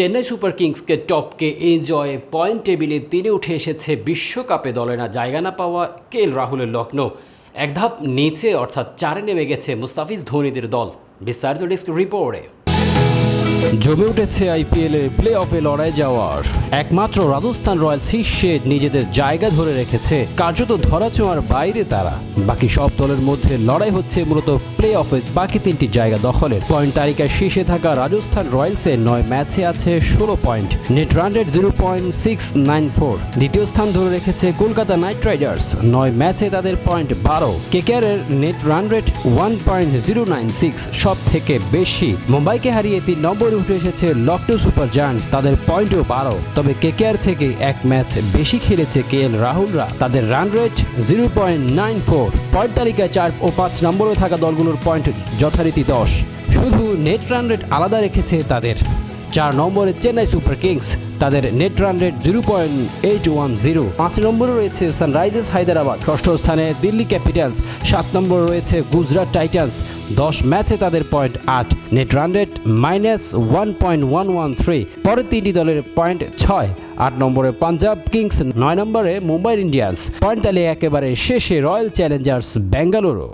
Chennai super কিংসকে টপকে এই জয়ে পয়েন্ট টেবিলে তিনি উঠে এসেছে বিশ্বকাপে দলে না জায়গা না পাওয়া কে এল রাহুলের লক্ষ্ণৌ এক ধাপ নিচে অর্থাৎ চারে নেমে গেছে মুস্তাফিজ ধোনিদের দল। বিস্তারিত ডেস্ক রিপোর্টে। জমে উঠেছে আইপিএলের প্লে অফে লড়াই যাওয়ার। একমাত্র রাজস্থান রয়্যালস শীর্ষে নিজেদের জায়গা ধরে রেখেছে। কার্যত ধরাছোঁয়ার বাইরে তারা। বাকি সব দলের মধ্যে লড়াই হচ্ছে মূলত প্লে অফে বাকি তিনটি জায়গা দখলের। পয়েন্ট তালিকায় শীর্ষে থাকা রাজস্থান রয়্যালসের নয় ম্যাচে আছে ষোলো point. Net run rate zero point six nine four. দ্বিতীয় স্থান ধরে রেখেছে কলকাতা নাইট রাইডার্স। নয় ম্যাচে তাদের পয়েন্ট বারো। কেকেআরের net run rate one point zero nine six. সব থেকে বেশি। মুম্বাইকে হারিয়ে তিন নম্বরে উঠে এসেছে লকটু সুপার জায়ান্ট, তাদের পয়েন্টও বারো। তবে কেকেআর থেকে এক ম্যাচ বেশি খেলেছে কে এল রাহুলরা। তাদের run rate zero point nine four. Point তালিকায় চার ও পাঁচ নম্বরে থাকা দলগুলোর পয়েন্ট যথারীতি দশ। শুধু নেট রান রেট আলাদা রেখেছে তাদের। চার নম্বরে চেন্নাই সুপার কিংস, তাদের net run rate zero point eight one zero. পাঁচ নম্বরে রয়েছে সানরাইজার্স হায়দ্রাবাদ, ষষ্ঠ স্থানে দিল্লি ক্যাপিটালস, সাত নম্বরে রয়েছে গুজরাট টাইটান্স। দশ ম্যাচে তাদের পয়েন্ট আট, net run rate minus one point one one three পরের তিনটি দলের পয়েন্ট ছয়। আট নম্বরে পাঞ্জাব কিংস, নয় নম্বরে মুম্বাই ইন্ডিয়ান্স। পয়েন্ট তালিকা একেবারে শেষে রয়্যাল চ্যালেঞ্জার্স বেঙ্গালুরু